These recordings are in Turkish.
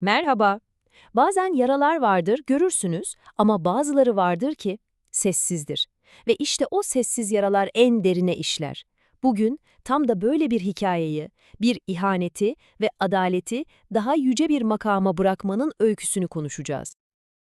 Merhaba. Bazen yaralar vardır, görürsünüz ama bazıları vardır ki sessizdir. Ve işte o sessiz yaralar en derine işler. Bugün tam da böyle bir hikayeyi, bir ihaneti ve adaleti daha yüce bir makama bırakmanın öyküsünü konuşacağız.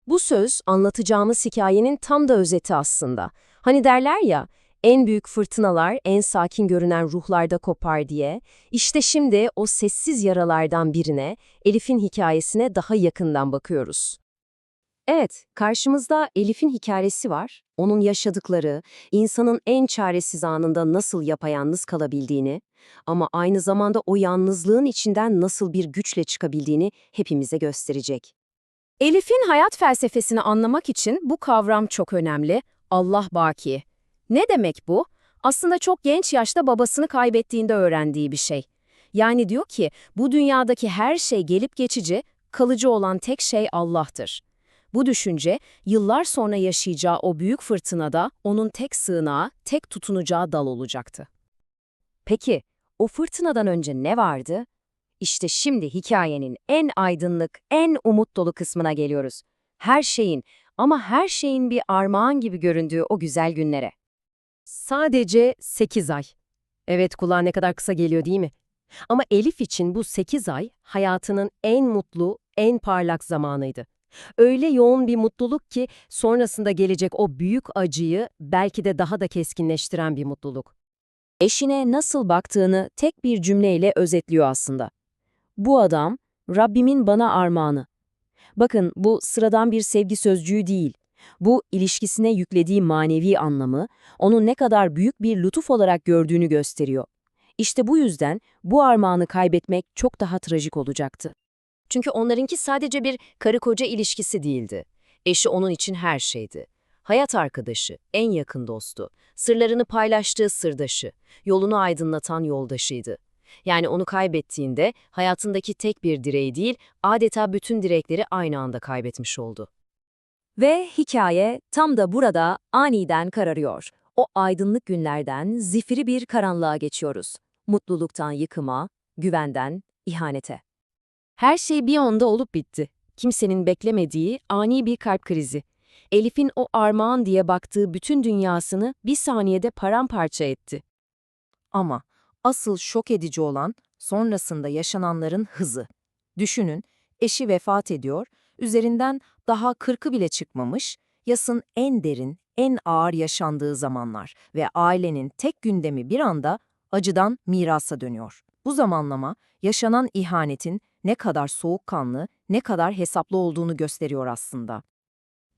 Bu söz anlatacağımız hikayenin tam da özeti aslında. Hani derler ya, en büyük fırtınalar en sakin görünen ruhlarda kopar diye. İşte şimdi o sessiz yaralardan birine, Elif'in hikayesine daha yakından bakıyoruz. Evet, karşımızda Elif'in hikayesi var. Onun yaşadıkları, insanın en çaresiz anında nasıl yapayalnız kalabildiğini ama aynı zamanda o yalnızlığın içinden nasıl bir güçle çıkabildiğini hepimize gösterecek. Elif'in hayat felsefesini anlamak için bu kavram çok önemli. Allah baki. Ne demek bu? Aslında çok genç yaşta babasını kaybettiğinde öğrendiği bir şey. Yani diyor ki bu dünyadaki her şey gelip geçici, kalıcı olan tek şey Allah'tır. Bu düşünce yıllar sonra yaşayacağı o büyük fırtınada onun tek sığınağı, tek tutunacağı dal olacaktı. Peki o fırtınadan önce ne vardı? İşte şimdi hikayenin en aydınlık, en umut dolu kısmına geliyoruz. Her şeyin ama her şeyin bir armağan gibi göründüğü o güzel günlere. Sadece 8 ay. Evet kulağa ne kadar kısa geliyor değil mi? Ama Elif için bu 8 ay hayatının en mutlu, en parlak zamanıydı. Öyle yoğun bir mutluluk ki sonrasında gelecek o büyük acıyı belki de daha da keskinleştiren bir mutluluk. Eşine nasıl baktığını tek bir cümleyle özetliyor aslında. Bu adam, Rabbimin bana armağanı. Bakın bu sıradan bir sevgi sözcüğü değil. Bu ilişkisine yüklediği manevi anlamı, onu ne kadar büyük bir lütuf olarak gördüğünü gösteriyor. İşte bu yüzden bu armağanı kaybetmek çok daha trajik olacaktı. Çünkü onlarınki sadece bir karı koca ilişkisi değildi. Eşi onun için her şeydi. Hayat arkadaşı, en yakın dostu, sırlarını paylaştığı sırdaşı, yolunu aydınlatan yoldaşıydı. Yani onu kaybettiğinde hayatındaki tek bir direği değil, adeta bütün direkleri aynı anda kaybetmiş oldu. Ve hikaye tam da burada aniden kararıyor. O aydınlık günlerden zifiri bir karanlığa geçiyoruz. Mutluluktan yıkıma, güvenden ihanete. Her şey bir anda olup bitti. Kimsenin beklemediği ani bir kalp krizi. Elif'in o armağan diye baktığı bütün dünyasını bir saniyede paramparça etti. Ama asıl şok edici olan sonrasında yaşananların hızı. Düşünün, eşi vefat ediyor, üzerinden daha kırkı bile çıkmamış, yasın en derin, en ağır yaşandığı zamanlar ve ailenin tek gündemi bir anda acıdan mirasa dönüyor. Bu zamanlama yaşanan ihanetin ne kadar soğukkanlı, ne kadar hesaplı olduğunu gösteriyor aslında.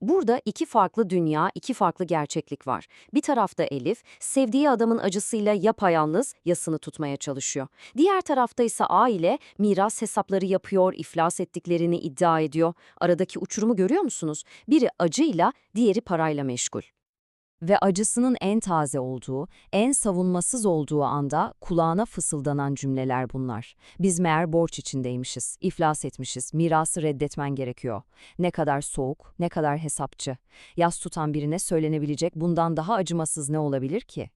Burada iki farklı dünya, iki farklı gerçeklik var. Bir tarafta Elif, sevdiği adamın acısıyla yapayalnız yasını tutmaya çalışıyor. Diğer tarafta ise aile miras hesapları yapıyor, iflas ettiklerini iddia ediyor. Aradaki uçurumu görüyor musunuz? Biri acıyla, diğeri parayla meşgul. Ve acısının en taze olduğu, en savunmasız olduğu anda kulağına fısıldanan cümleler bunlar. Biz meğer borç içindeymişiz, iflas etmişiz, mirası reddetmen gerekiyor. Ne kadar soğuk, ne kadar hesapçı. Yas tutan birine söylenebilecek bundan daha acımasız ne olabilir ki?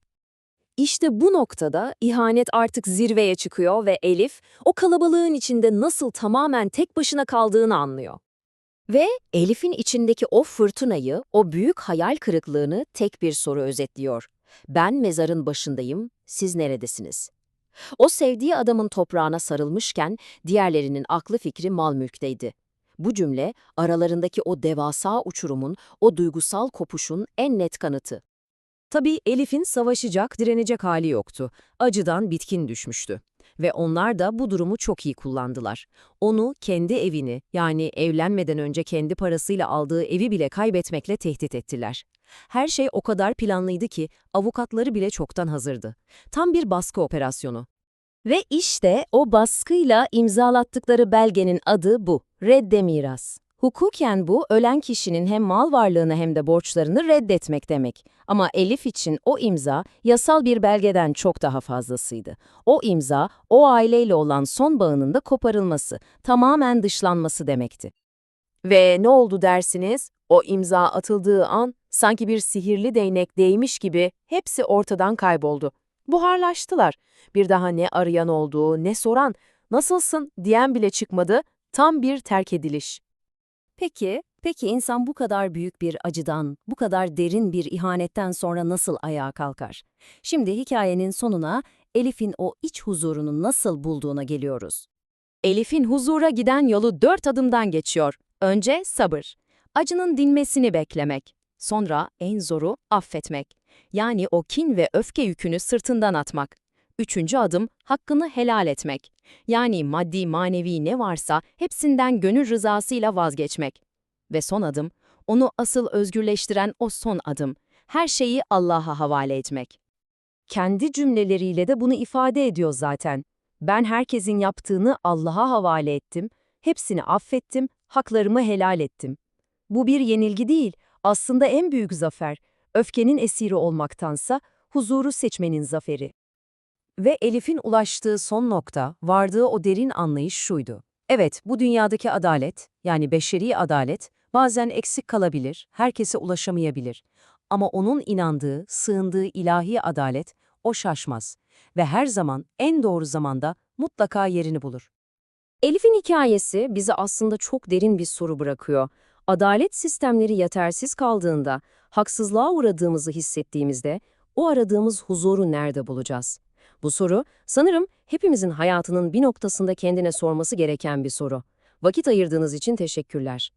İşte bu noktada ihanet artık zirveye çıkıyor ve Elif, o kalabalığın içinde nasıl tamamen tek başına kaldığını anlıyor. Ve Elif'in içindeki o fırtınayı, o büyük hayal kırıklığını tek bir soru özetliyor. Ben mezarın başındayım, siz neredesiniz? O sevdiği adamın toprağına sarılmışken diğerlerinin aklı fikri mal mülkteydi. Bu cümle aralarındaki o devasa uçurumun, o duygusal kopuşun en net kanıtı. Tabii Elif'in savaşacak, direnecek hali yoktu. Acıdan bitkin düşmüştü. Ve onlar da bu durumu çok iyi kullandılar. Onu kendi evini yani evlenmeden önce kendi parasıyla aldığı evi bile kaybetmekle tehdit ettiler. Her şey o kadar planlıydı ki avukatları bile çoktan hazırdı. Tam bir baskı operasyonu. Ve işte o baskıyla imzalattıkları belgenin adı bu, redde miras. Hukuken bu, ölen kişinin hem mal varlığını hem de borçlarını reddetmek demek. Ama Elif için o imza, yasal bir belgeden çok daha fazlasıydı. O imza, o aileyle olan son bağının da koparılması, tamamen dışlanması demekti. Ve ne oldu dersiniz? O imza atıldığı an, sanki bir sihirli değnek değmiş gibi hepsi ortadan kayboldu. Buharlaştılar. Bir daha ne arayan olduğu, ne soran, nasılsın diyen bile çıkmadı, Tam bir terk ediliş. Peki, peki insan bu kadar büyük bir acıdan, bu kadar derin bir ihanetten sonra nasıl ayağa kalkar? Şimdi hikayenin sonuna Elif'in o iç huzurunu nasıl bulduğuna geliyoruz. Elif'in huzura giden yolu dört adımdan geçiyor. Önce sabır. Acının dinmesini beklemek. Sonra en zoru affetmek. Yani o kin ve öfke yükünü sırtından atmak. Üçüncü adım hakkını helal etmek. Yani maddi manevi ne varsa hepsinden gönül rızasıyla vazgeçmek. Ve son adım, onu asıl özgürleştiren o son adım. Her şeyi Allah'a havale etmek. Kendi cümleleriyle de bunu ifade ediyor zaten. Ben herkesin yaptığını Allah'a havale ettim, hepsini affettim, haklarımı helal ettim. Bu bir yenilgi değil, aslında en büyük zafer. Öfkenin esiri olmaktansa huzuru seçmenin zaferi. Ve Elif'in ulaştığı son nokta, vardığı o derin anlayış şuydu. Evet, bu dünyadaki adalet, yani beşeri adalet, bazen eksik kalabilir, herkese ulaşamayabilir. Ama onun inandığı, sığındığı ilahi adalet, o şaşmaz. Ve her zaman, en doğru zamanda mutlaka yerini bulur. Elif'in hikayesi bize aslında çok derin bir soru bırakıyor. Adalet sistemleri yetersiz kaldığında, haksızlığa uğradığımızı hissettiğimizde, o aradığımız huzuru nerede bulacağız? Bu soru, sanırım hepimizin hayatının bir noktasında kendine sorması gereken bir soru. Vakit ayırdığınız için teşekkürler.